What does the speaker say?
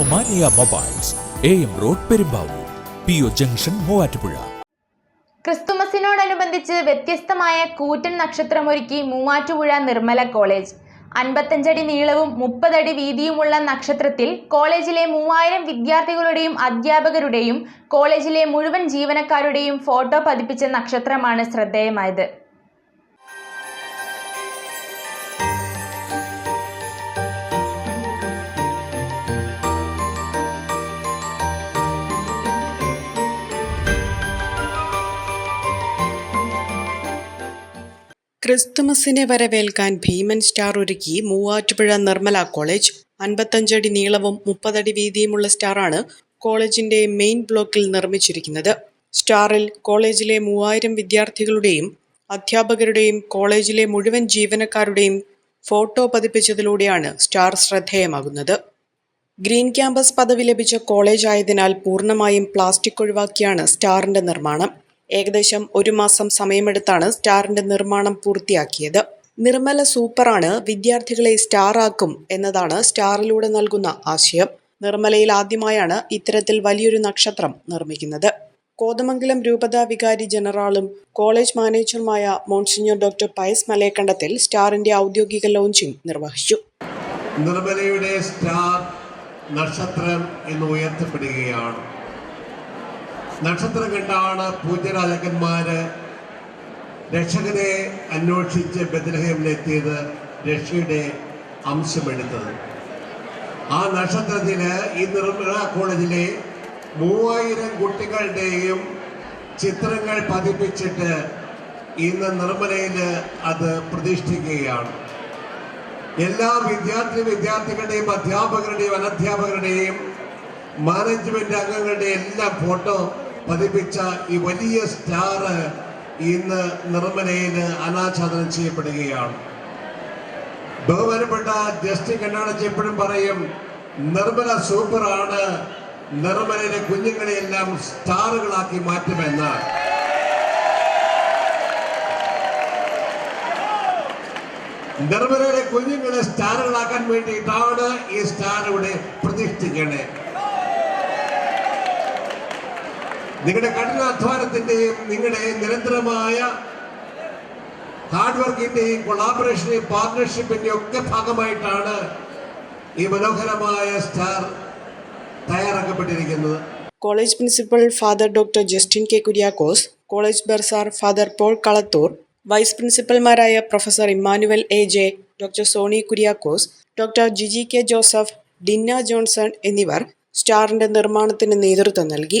Omania mobiles A road Perumbavoor P O junction Muvattupuzha. ക്രിസ്തുമസിനോടനുബന്ധിച്ച് വ്യത്യസ്തമായ കൂറ്റൻ നക്ഷത്രമൊരുക്കി മൂവാറ്റുപുഴ നിർമ്മല കോളേജ്. അൻപത്തഞ്ചടി നീളവും മുപ്പതടി വീതിയുമുള്ള നക്ഷത്രത്തിൽ കോളേജിലെ മൂവായിരം വിദ്യാർത്ഥികളുടെയും അധ്യാപകരുടെയും കോളേജിലെ മുഴുവൻ ജീവനക്കാരുടെയും ഫോട്ടോ പതിപ്പിച്ച നക്ഷത്രമാണ് ശ്രദ്ധേയമായത്. ക്രിസ്തുമസിനെ വരവേൽക്കാൻ ഭീമൻ സ്റ്റാർ ഒരുക്കി മൂവാറ്റുപുഴ നിർമ്മല കോളേജ്. അൻപത്തഞ്ചടി നീളവും മുപ്പതടി വീതിയുമുള്ള സ്റ്റാറാണ് കോളേജിന്റെ മെയിൻ ബ്ലോക്കിൽ നിർമ്മിച്ചിരിക്കുന്നത്. സ്റ്റാറിൽ കോളേജിലെ മൂവായിരം വിദ്യാർത്ഥികളുടെയും അധ്യാപകരുടെയും കോളേജിലെ മുഴുവൻ ജീവനക്കാരുടെയും ഫോട്ടോ പതിപ്പിച്ചതിലൂടെയാണ് സ്റ്റാർ ശ്രദ്ധേയമാകുന്നത്. ഗ്രീൻ ക്യാമ്പസ് പദവി ലഭിച്ച കോളേജായതിനാൽ പൂർണമായും പ്ലാസ്റ്റിക് ഒഴിവാക്കിയാണ് സ്റ്റാറിന്റെ നിർമ്മാണം. ഏകദേശം ഒരു മാസം സമയമെടുത്താണ് സ്റ്റാറിന്റെ നിർമ്മാണം പൂർത്തിയാക്കിയത്. നിർമ്മല സൂപ്പറാണ് വിദ്യാർത്ഥികളെ സ്റ്റാറാക്കും എന്നതാണ് സ്റ്റാറിലൂടെ നൽകുന്ന ആശയം. നിർമ്മലയിൽ ആദ്യമായാണ് ഇത്തരത്തിൽ വലിയൊരു നക്ഷത്രം നിർമ്മിക്കുന്നത്. കോതമംഗലം രൂപതാ വികാരി ജനറാളും കോളേജ് മാനേജറുമായ മോൺസിഞ്ഞർ ഡോക്ടർ പയസ് മലയക്കണ്ടത്തിൽ സ്റ്റാറിന്റെ ഔദ്യോഗിക ലോഞ്ചിംഗ് നിർവഹിച്ചു. നിർമ്മലയുടെ സ്റ്റാർ നക്ഷത്രം എന്ന് ഉയർത്തപ്പെടുകയാണ്. നക്ഷത്രം കണ്ടാണ് പൂജ്യരാജകന്മാര് രക്ഷകനെ അന്വേഷിച്ച് ബദലഹേമിലെത്തിയത് രക്ഷയുടെ അംശമെടുത്തത്. ആ നക്ഷത്രത്തിന് ഈ നിർമ്മല കോളേജിലെ മൂവായിരം കുട്ടികളുടെയും ചിത്രങ്ങൾ പതിപ്പിച്ചിട്ട് ഇന്ന് നിർമ്മലയിൽ അത് പ്രതിഷ്ഠിക്കുകയാണ്. എല്ലാ വിദ്യാർത്ഥി വിദ്യാർത്ഥികളുടെയും അധ്യാപകരുടെയും അനധ്യാപകരുടെയും മാനേജ്മെന്റ് അംഗങ്ങളുടെ എല്ലാം ഫോട്ടോ പതിപ്പിച്ച ഈ വലിയ സ്റ്റാർ ഇന്ന് നിർമ്മലയിൽ അനാച്ഛാദനം ചെയ്യപ്പെടുകയാണ്. ബഹുമാനപ്പെട്ട ജസ്റ്റിൻ കണ്ണാടച്ചി എപ്പോഴും പറയും നിർമ്മല സൂപ്പറാണ് നിർമ്മലയിലെ കുഞ്ഞുങ്ങളെയെല്ലാം സ്റ്റാറുകളാക്കി മാറ്റുമെന്ന് നിർമ്മലയിലെ കുഞ്ഞുങ്ങളെ സ്റ്റാറുകളാക്കാൻ വേണ്ടിയിട്ടാണ് ഈ സ്റ്റാർ ഇവിടെ പ്രതിഷ്ഠിക്കണേ. നിങ്ങളുടെ കഠിനാധ്വാനത്തിന്റെയും നിങ്ങളുടെ നിരന്തരമായ ഹാർഡ് വർക്കിന്റെയും കൊളാബറേഷന്റെയും പാർട്ണർഷിപ്പിന്റെയും ഒക്കെ ഭാഗമായിട്ടാണ് ഈ മനോഹരമായ star തയ്യാറാക്കപ്പെട്ടിരിക്കുന്നത്. College principal father doctor Justin K Kuriakose college bursar father Paul Kalathoor vice പ്രിൻസിപ്പൽമാരായ professor Emmanuel A J doctor Soni Kuriakose doctor Jiji K Joseph Dinna Johnson എന്നിവർ സ്റ്റാറിന്റെ നിർമ്മാണത്തിന് നേതൃത്വം നൽകി.